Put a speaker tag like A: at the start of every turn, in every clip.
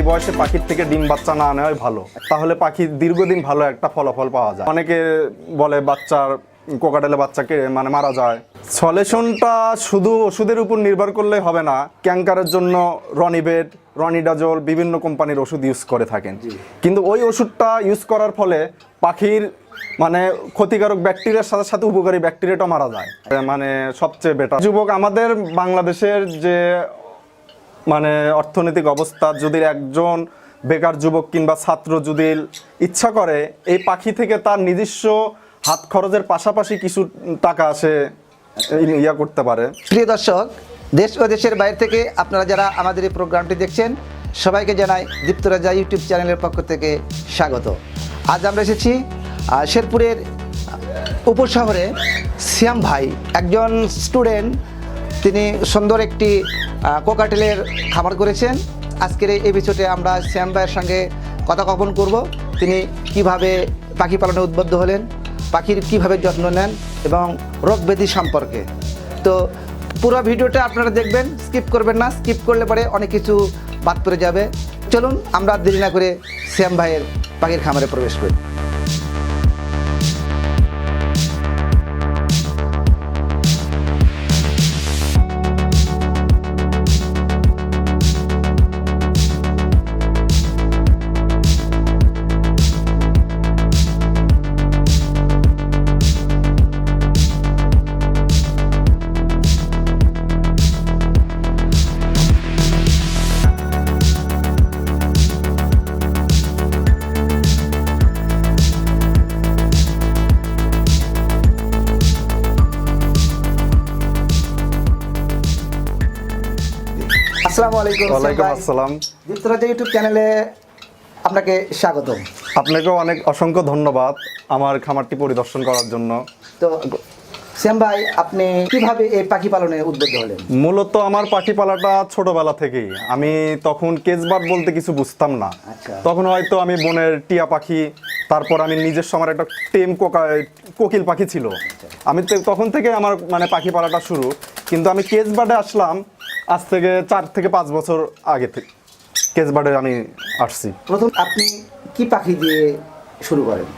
A: এই বয়সে পাখির থেকে ডিম বাচ্চা না নেওয়াই ভালো। তাহলে পাখি দীর্ঘদিন ভালো একটা ফলাফল পাওয়া যায়। অনেকে বলে বাচ্চার কোকাটেলে বাচ্চাকে মানে মারা যায়। সলেশনটা শুধু ওষুধের উপর নির্ভর করলে হবে না ক্যাঙ্কারের জন্য রনিবেট রনিডাজল বিভিন্ন কোম্পানির ওষুধ ইউজ করে থাকেন। কিন্তু ওই ওষুধটা ইউজ করার ফলে পাখির মানে ক্ষতিকারক ব্যাকটেরিয়ার সাথে সাথে উপকারী ব্যাকটেরিয়াটা মারা যায়। মানে সবচেয়ে বেটার যুবক আমাদের বাংলাদেশের যে মানে অর্থনৈতিক অবস্থা, যদি একজন বেকার যুবক কিংবা ছাত্র যদি ইচ্ছা করে, এই পাখি থেকে তার নিজস্ব হাত খরচের পাশাপাশি কিছু টাকা আসে ইয়া করতে পারে।
B: প্রিয় দর্শক, দেশ ও দেশের বাইরে থেকে আপনারা যারা আমাদের এই প্রোগ্রামটি দেখছেন, সবাইকে জানাই দীপ্তরাজা ইউটিউব চ্যানেলের পক্ষ থেকে স্বাগত। আজ আমরা এসেছি শেরপুরের উপশহরে। শ্যাম ভাই, একজন স্টুডেন্ট, তিনি সুন্দর একটি কোকাটেলের খাবার করেছেন। আজকের এই এপিসোডে আমরা শ্যাম ভাইয়ের সঙ্গে কথা কপন করব, তিনি কীভাবে পাখি পালনে উদ্বুদ্ধ হলেন, পাখির কীভাবে যত্ন নেন এবং রোগ ব্যাধি সম্পর্কে। তো পুরো ভিডিওটা আপনারা দেখবেন স্কিপ করবেন না স্কিপ করলে পরে অনেক কিছু বাদ পড়ে যাবে। চলুন, আমরা দেরি না করে শ্যাম ভাইয়ের পাখির খামারে প্রবেশ করি। আসসালামু আলাইকুম
A: ওয়ালাইকুম আসসালাম।
B: ইউটিউব চ্যানেলে আপনাকে স্বাগতম।
A: আপনাকেও অনেক অসংখ্য ধন্যবাদ আমার খামারটি পরিদর্শন করার জন্য।
B: তো শ্যাম ভাই আপনি কীভাবে এই পাখি পালনে উদ্বুদ্ধ হলেন?
A: মূলত আমার পাখি পালাটা ছোটবেলা থেকেই। আমি তখন কেজবাদ বলতে কিছু বুঝতাম না।
B: আচ্ছা।
A: তখন হয়তো আমি বনের টিয়া পাখি তারপর আমি নিজস্ব আমার একটা টেম কোকা কোকিল পাখি ছিল। আমি তখন থেকে আমার মানে পাখি পালাটা শুরু। কিন্তু আমি কেজবাডে আসলাম আজ থেকে চার থেকে পাঁচ বছর আগে থেকে আমি আসছি।
B: প্রথম আপনি কি পাখি দিয়ে শুরু করেন?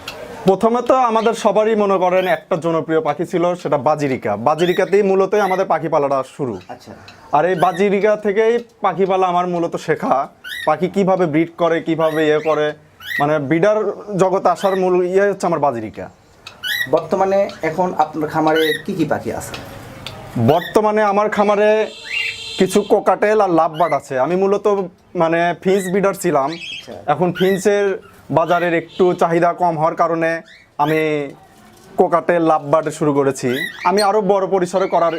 A: প্রথমে তো আমাদের সবারই মনে করেন একটা জনপ্রিয় পাখি ছিল সেটা বাজিরিকা। বাজিরিকাতেই মূলত আমাদের পাখি পালাটা শুরু।
B: আচ্ছা।
A: আর এই বাজিরিকা থেকেই পাখি পালা আমার মূলত শেখা। পাখি কীভাবে ব্রিড করে কীভাবে ইয়ে করে মানে ব্রিডার জগতে আসার মূল ইয়ে হচ্ছে আমার বাজিরিকা।
B: বর্তমানে এখন আপনার খামারে কি কি পাখি আছে?
A: বর্তমানে আমার খামারে কিছু কোকাটেল আর লাভবার্ড আছে। আমি মূলত মানে ফিন্স বিডার ছিলাম।
B: আচ্ছা।
A: এখন ফিন্সের বাজারের একটু চাহিদা কম হওয়ার কারণে আমি কোকাটেল লাভবার্ড শুরু করেছি। আমি আরও বড় পরিসরে করার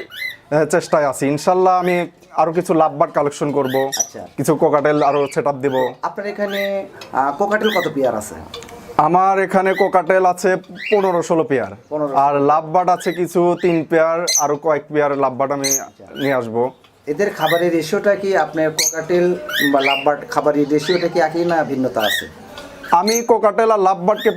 A: চেষ্টায় আছি। ইনশাল্লাহ আমি আরও কিছু লাভবার্ড কালেকশন করব।
B: আচ্ছা।
A: কিছু কোকাটেল আরও সেট আপ দেবো।
B: আপনার এখানে কোকাটেল কত পেয়ার আছে?
A: আমার এখানে কোকাটেল আছে পনেরো ষোলো পেয়ার
B: 15
A: আর লাভবার্ড আছে কিছু তিন পেয়ার আরও কয়েক পেয়ার লাভবার্ড আমি নিয়ে আসব।
B: এদের খাবারের রেশিওটা কি আপনার কোকাটেল বা লাভবার্ড খাবারের রেশিওটা কি একই না ভিন্নতা আছে?
A: আমি কোকাটেল আর লাভবার্ডকে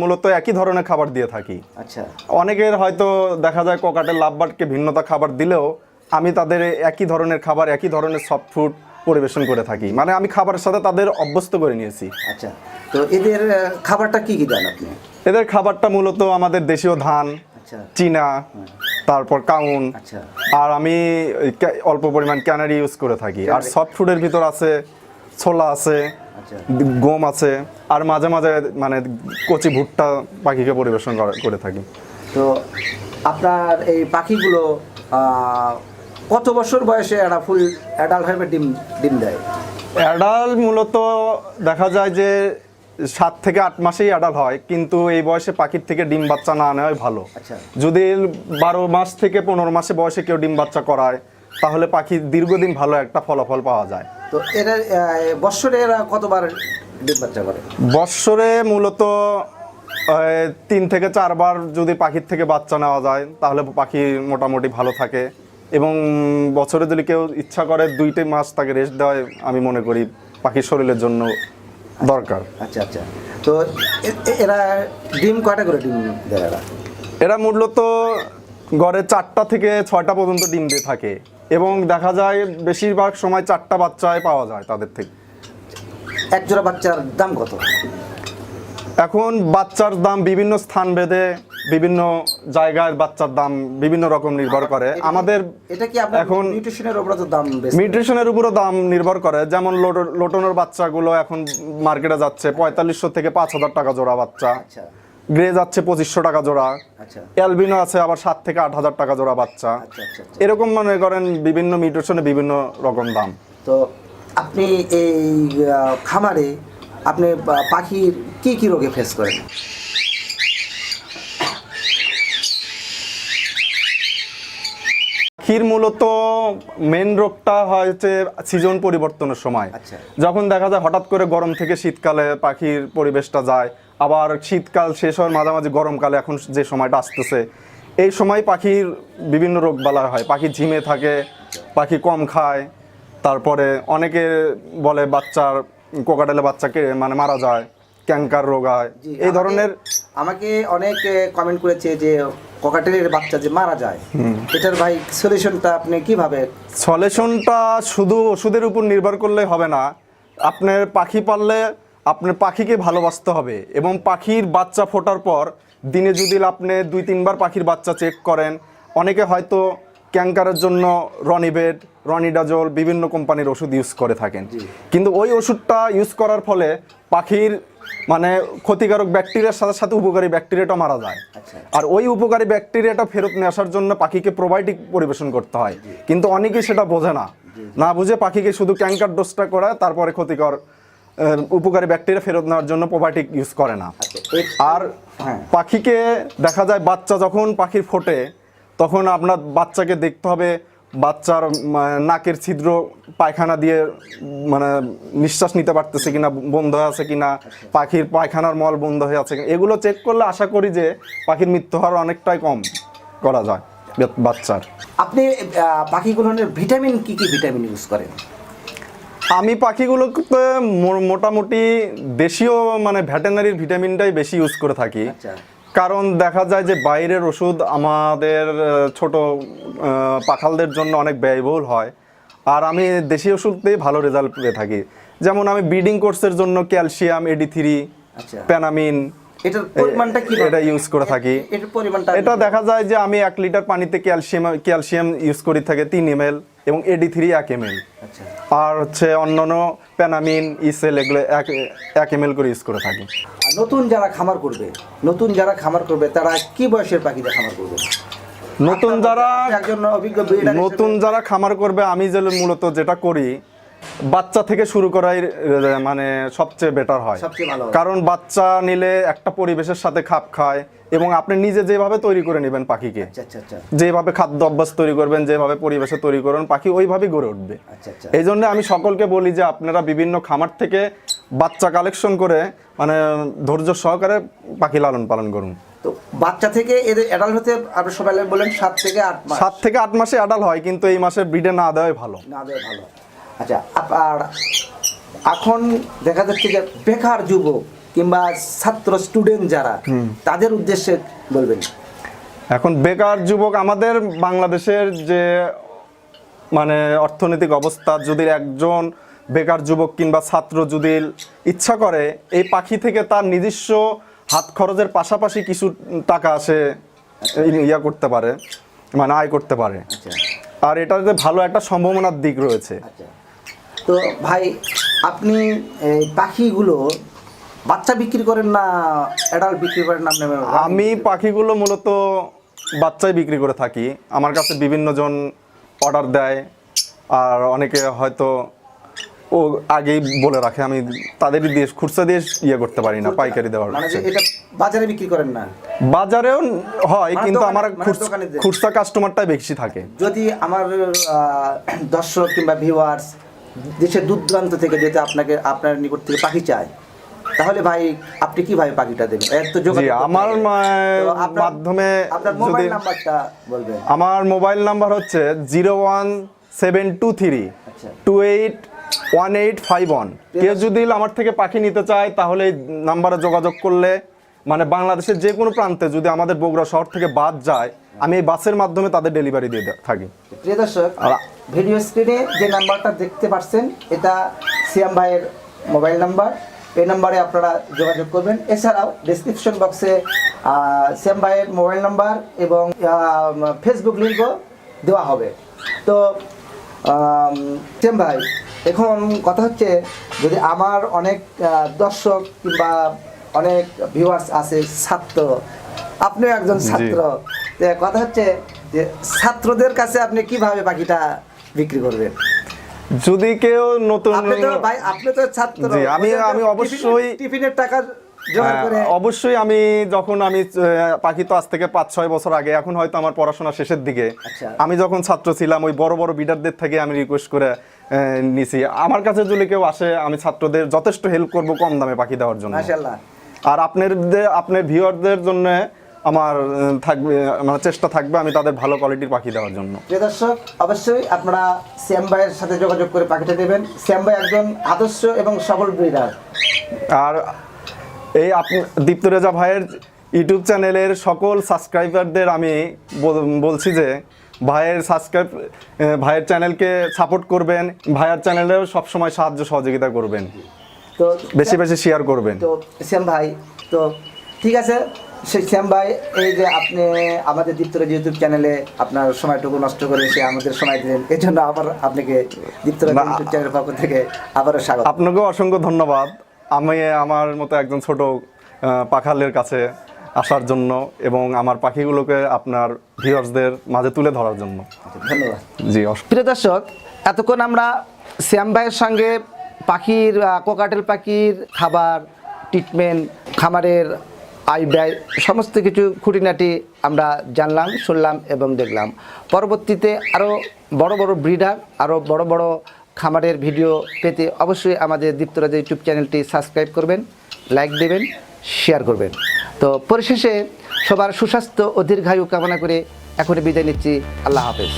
A: মূলত একই ধরনের খাবার দিয়ে থাকি।
B: আচ্ছা।
A: অনেকের হয়তো দেখা যায় কোকাটেল লাভবার্ডকে ভিন্নতা খাবার দিলেও আমি তাদের একই ধরনের খাবার একই ধরনের সফট ফুড পরিবেশন করে থাকি। মানে আমি খাবারের সাথে তাদের অভ্যস্ত করে নিয়েছি।
B: আচ্ছা। তো এদের খাবারটা কি কি দেন আপনি?
A: এদের খাবারটা মূলত আমাদের দেশীয় ধান
B: আচ্ছা।
A: চীনা তারপর কাউন।
B: আচ্ছা।
A: আর আমি অল্প পরিমাণ ক্যানারি ইউজ করে থাকি। আর সফট ফুডের ভিতর আছে ছোলা আছে
B: আচ্ছা।
A: গম আছে আর মাঝে মাঝে মানে কচি ভুট্টা পাখিকে পরিবেশন করে- করে থাকি।
B: তো আপনার এই পাখিগুলো কত বছর বয়সে একটা ফুল অ্যাডাল্ট হয়ে ডিম ডিম দেয়?
A: অ্যাডাল মূলত দেখা যায় যে সাত থেকে আট মাসেই অ্যাডাল হয় কিন্তু এই বয়সে পাখির থেকে ডিম বাচ্চা না নেওয়াই ভালো।
B: আচ্ছা।
A: যদি বারো মাস থেকে পনেরো মাসে বয়সে কেউ ডিম বাচ্চা করায় তাহলে পাখি দীর্ঘদিন ভালো একটা ফলাফল পাওয়া যায়।
B: তো এরা বৎসরে এরা কতবার ডিম বাচ্চা করে?
A: বৎসরে মূলত তিন থেকে চারবার যদি পাখির থেকে বাচ্চা নেওয়া যায় তাহলে পাখি মোটামুটি ভালো থাকে। এবং বছরে যদি কেউ ইচ্ছা করে দুইটি মাস তাকে রেস্ট দেওয়ায় আমি মনে করি পাখির শরীরের জন্য দরকার।
B: আচ্ছা আচ্ছা। তো এরা ডিম কয়টা করে ডিম দেয় এরা?
A: এরা মূলত গড়ে চারটা থেকে ছয়টা পর্যন্ত ডিম দিয়ে থাকে এবং দেখা যায় বেশিরভাগ সময় চারটা বাচ্চায় পাওয়া যায় তাদের থেকে।
B: এক জোড়া বাচ্চার দাম কত?
A: এখন বাচ্চার দাম বিভিন্ন স্থান ভেদে বিভিন্ন জায়গায় বাচ্চার দাম বিভিন্ন রকম নির্ভর করে। আমাদের
B: এটা কি
A: এখন
B: নিউট্রিশনের উপরে দাম
A: নিউট্রিশনের উপরও দাম নির্ভর করে। যেমন লোটো- লোটনের বাচ্চাগুলো এখন মার্কেটে যাচ্ছে পঁয়তাল্লিশশো থেকে পাঁচ হাজার টাকা জোড়া বাচ্চা।
B: আচ্ছা।
A: গ্রে যাচ্ছে পঁচিশশো টাকা জোড়া।
B: আচ্ছা।
A: অ্যালবিনো আছে আবার সাত থেকে আট হাজার টাকা জোড়া বাচ্চা।
B: আচ্ছা।
A: এরকম মনে করেন বিভিন্ন মিউটেশনে বিভিন্ন রকম দাম।
B: তো আপনি এই খামারে আপনি পাখির কি কি রোগে ফেস করেন?
A: পাখির মূলত মেন রোগটা হয়েছে সিজন পরিবর্তনের সময়।
B: আচ্ছা।
A: যখন দেখা যায় হঠাৎ করে গরম থেকে শীতকালে পাখির পরিবেশটা যায় আবার শীতকাল শেষ হওয়ার মাঝামাঝি গরমকালে এখন যে সময়টা আসতেছে এই সময় পাখির বিভিন্ন রোগ বালা হয়। পাখি ঝিমে থাকে পাখি কম খায় তারপরে অনেকে বলে বাচ্চার কোকাটেলে বাচ্চাকে মানে মারা যায় ক্যাঙ্কার রোগ হয় এই ধরনের
B: আমাকে অনেক কমেন্ট করেছে যে ককাটেলের বাচ্চা যে মারা যায়। এটার ভাই সলিউশনটা আপনি কীভাবে
A: সলিউশনটা শুধু ওষুধের উপর নির্ভর করলে হবে না। আপনার পাখি পাললে আপনার পাখিকে ভালোবাসতে হবে এবং পাখির বাচ্চা ফোটার পর দিনে যদি আপনি দুই তিনবার পাখির বাচ্চা চেক করেন অনেকে হয়তো ক্যাঙ্কারের জন্য রনিবেড রনিডাজল বিভিন্ন কোম্পানির ওষুধ ইউজ করে থাকেন। কিন্তু ওই ওষুধটা ইউজ করার ফলে পাখির মানে ক্ষতিকারক ব্যাকটেরিয়ার সাথে সাথে উপকারী ব্যাকটেরিয়াটা মারা যায়।
B: আচ্ছা।
A: আর ওই উপকারী ব্যাকটেরিয়াটা ফেরত নিয়ে আসার জন্য পাখিকে প্রোবায়োটিক পরিবেশন করতে হয়। কিন্তু অনেকেই সেটা বোঝে না। না বুঝে পাখিকে শুধু ক্যাঙ্কার ডোজটা করে তারপরে ক্ষতিকর উপকারী ব্যাকটেরিয়া ফেরত নেওয়ার জন্য প্রোবায়োটিক ইউজ করে না।
B: আচ্ছা
A: আর
B: হ্যাঁ।
A: পাখিকে দেখা যায় বাচ্চা যখন পাখির ফোটে তখন আপনার বাচ্চাকে দেখতে হবে বাচ্চার নাকের ছিদ্র পায়খানা দিয়ে মানে নিঃশ্বাস নিতে পারতেছে কিনা বন্ধ হয়ে আছে কিনা পাখির পায়খানার মল বন্ধ হয়ে আছে কিনা এগুলো চেক করলে আশা করি যে পাখির মৃত্যু হার অনেকটাই কম করা যায় বাচ্চার।
B: আপনি পাখিগুলোর ভিটামিন কি কি ভিটামিন ইউজ করেন?
A: আমি পাখিগুলোতে মোটামুটি দেশীয় মানে ভেটেনারির ভিটামিনটাই বেশি ইউজ করে থাকি।
B: আচ্ছা।
A: কারণ দেখা যায় যে বাইরের ওষুধ আমাদের ছোট পাখালদের জন্য অনেক ব্যয়বহুল হয়। আর আমি দেশি ওষুধতেই ভালো রেজাল্ট পেয়ে থাকি। যেমন আমি ব্রিডিং কোর্সের জন্য ক্যালসিয়াম এডি থ্রি প্যানামিন
B: এটার পরিমাণটা কি
A: এটা ইউজ করে থাকি।
B: এটার পরিমাণটা
A: এটা দেখা যায় যে আমি এক লিটার পানিতে ক্যালসিয়াম ক্যালসিয়াম ইউজ করি থাকে তিন এম এল এবং এডি থ্রি এক এম এল
B: আচ্ছা।
A: আর হচ্ছে অন্যান্য প্যানামিন ইসেল এগুলো এক এক এম এল করে ইউজ করে থাকি।
B: আর নতুন যারা খামার করবে নতুন যারা খামার করবে তারা কি বয়সের পাখিতে খামার করবে?
A: নতুন যারা
B: breeder হিসেবে-
A: নতুন যারা খামার করবে আমি যে মূলত যেটা করি বাচ্চা থেকে শুরু করাই মানে সবচেয়ে বেটার হয়। কারণ বাচ্চা নিলে একটা পরিবেশের সাথে খাপ খায় এবং আপনি নিজে যেভাবে তৈরি করে নেবেন পাখিকে
B: আচ্ছা আচ্ছা আচ্ছা।
A: যেভাবে খাদ্য অভ্যাস তৈরি করবেন যেভাবে পরিবেশে তৈরি করবেন পাখি ওইভাবেই গড়ে উঠবে। এই জন্য আমি সকলকে বলি যে আপনারা বিভিন্ন খামার থেকে বাচ্চা কালেকশন করে মানে ধৈর্য সহকারে পাখি লালন পালন করুন।
B: তো বাচ্চা থেকে এদের অ্যাডাল্ট হতে আপনি সবাই বলেন সাত থেকে আট মাস।
A: সাত থেকে আট মাসে আডাল হয় কিন্তু এই মাসে ব্রিডে না দেওয়াই ভালো।
B: না দেয় ভালো। আচ্ছা আর এখন দেখা যাচ্ছে যে বেকার যুবক কিংবা ছাত্র স্টুডেন্ট যারা তাদের উদ্দেশ্যে বলবেন।
A: এখন বেকার যুবক আমাদের বাংলাদেশের যে মানে অর্থনৈতিক অবস্থা যদি একজন বেকার যুবক কিংবা ছাত্র যদি ইচ্ছা করে এই পাখি থেকে তার নিজস্ব হাত খরচের পাশাপাশি কিছু টাকা আসে ইয়া করতে পারে মানে আয় করতে পারে।
B: আচ্ছা।
A: আর এটাতে ভালো একটা সম্ভাবনার দিক রয়েছে।
B: আচ্ছা। তো ভাই আপনি এই পাখিগুলো বাচ্চা বিক্রি করেন না অ্যাডাল্ট বিক্রি করেন না আপনি
A: আমি পাখিগুলো মূলত বাচ্চাই বিক্রি করে থাকি। আমার কাছে বিভিন্ন জন অর্ডার দেয় আর অনেকে হয়তো ও আগেই বলে রাখে আমি তাদের দিয়ে খুচরা দিয়ে ইয়ে করতে পারি না পাইকারি দেওয়ার
B: মানে এটা বাজারে বিক্রি করেন না?
A: বাজারেও হয়
B: মানে
A: কিন্তু আমার
B: মানে।
A: খুচরা কাস্টমারটাই বেশি থাকে।
B: যদি আমার দর্শক কিংবা ভিউয়ার্স দেশের দূর দূরান্ত থেকে যদি আপনাকে আপনার নিকট থেকে পাখি চায়। তাহলে ভাই আপনি কীভাবে পাখিটা দেবেন?
A: এত
B: যোগাযোগ
A: আমার মাধ্যমে
B: আপনার মোবাইল নাম্বারটা বলবেন।
A: আমার মোবাইল নাম্বার হচ্ছে zero one seven two three two eight one eight five one কেউ যদি আমার থেকে পাখি নিতে চায় তাহলে নাম্বারে যোগাযোগ করলে মানে বাংলাদেশের যে কোনো প্রান্তে যদি আমাদের বগুড়া শহর থেকে বাদ যায় আমি এই বাসের মাধ্যমে তাদের ডেলিভারি দিয়ে থাকি।
B: প্রিয় দর্শক ভিডিও স্ক্রিনে যে নাম্বারটা দেখতে পাচ্ছেন এটা সিয়াম ভাইয়ের মোবাইল নাম্বার। এই নাম্বারে আপনারা যোগাযোগ করবেন। এছাড়াও ডিসক্রিপশন বক্সে শ্যাম ভাইয়ের মোবাইল নাম্বার এবং ফেসবুক লিঙ্কও দেওয়া হবে। তো শ্যাম ভাই এখন কথা হচ্ছে যদি আমার অনেক দর্শক কিংবা অনেক ভিউয়ার্স আছে ছাত্র আপনিও একজন ছাত্র। কথা হচ্ছে যে ছাত্রদের কাছে আপনি কীভাবে পাখিটা বিক্রি করবেন।
A: যদি কেউ নতুন
B: ভাই আপনি তো ছাত্র।
A: আমি- আমি অবশ্যই-
B: টিফিনের টাকা
A: হ্যাঁ, অবশ্যই আমি যখন আমি পাখি তো আজ থেকে পাঁচ ছয় বছর আগে এখন হয়তো আমার পড়াশোনা শেষের দিকে।
B: আচ্ছা।
A: আমি যখন ছাত্র ছিলাম ওই বড় বড় বিডারদের থেকে আমি রিকোয়েস্ট করে নিছি। আমার কাছে যদি কেউ আসে আমি ছাত্রদের যথেষ্ট হেল্প করব কম দামে পাখি দেওয়ার জন্য। আর আপনার আপনার ভিউয়ারদের জন্য আমার থাকবে আমার চেষ্টা থাকবে আমি তাদের ভালো কোয়ালিটির পাখি দেওয়ার জন্য।
B: প্রিয় দর্শক অবশ্যই আপনারা শ্যাম ভাইয়ের সাথে যোগাযোগ করে পাখিটা দেবেন। শ্যাম ভাই একজন আদর্শ এবং সফল ব্রিডার।
A: আর এই আপনি দীপ্ত রেজা ভাইয়ের ইউটিউব চ্যানেলের সকল সাবস্ক্রাইবারদের আমি বলছি যে ভাইয়ের সাবস্ক্রাইব ভাইয়ের চ্যানেলকে সাপোর্ট করবেন ভাইয়ের চ্যানেলেও সবসময় সাহায্য সহযোগিতা করবেন।
B: তো
A: বেশি বেশি শেয়ার করবেন।
B: তো শ্যাম ভাই তো ঠিক আছে শ্যাম ভাই এই যে আপনি আমাদের দীপ্তরাজ ইউটিউব চ্যানেলে আপনার সময়টুকু নষ্ট করে সে আমাদের সময় দিলেন এই জন্য আবার আপনাকে দীপ্তরাজ ইউটিউব চ্যানেলের পক্ষ থেকে আবারও স্বাগত।
A: আপনাকেও অসংখ্য ধন্যবাদ। আমি আমার মতো একজন ছোট পাখালের কাছে আসার জন্য এবং আমার পাখিগুলোকে আপনার ভিউয়ার্সদের মাঝে তুলে ধরার জন্য।
B: ধন্যবাদ।
A: জি
B: প্রিয় দর্শক এতক্ষণ আমরা শ্যাম ভাইয়ের সঙ্গে পাখির কোকাটেল পাখির খাবার ট্রিটমেন্ট খামারের আয় ব্যয় সমস্ত কিছু খুঁটিনাটি আমরা জানলাম, শুনলাম এবং দেখলাম। পরবর্তীতে আরও বড় বড় ব্রিডার আরও বড় বড় খামারের ভিডিও পেতে অবশ্যই আমাদের দীপ্তরাজ ইউটিউব চ্যানেলটি সাবস্ক্রাইব করবেন, লাইক দেবেন, শেয়ার করবেন। তো পরিশেষে সবার সুস্বাস্থ্য ও দীর্ঘায়ু কামনা করে এখনই বিদায় নিচ্ছি। আল্লাহ হাফেজ।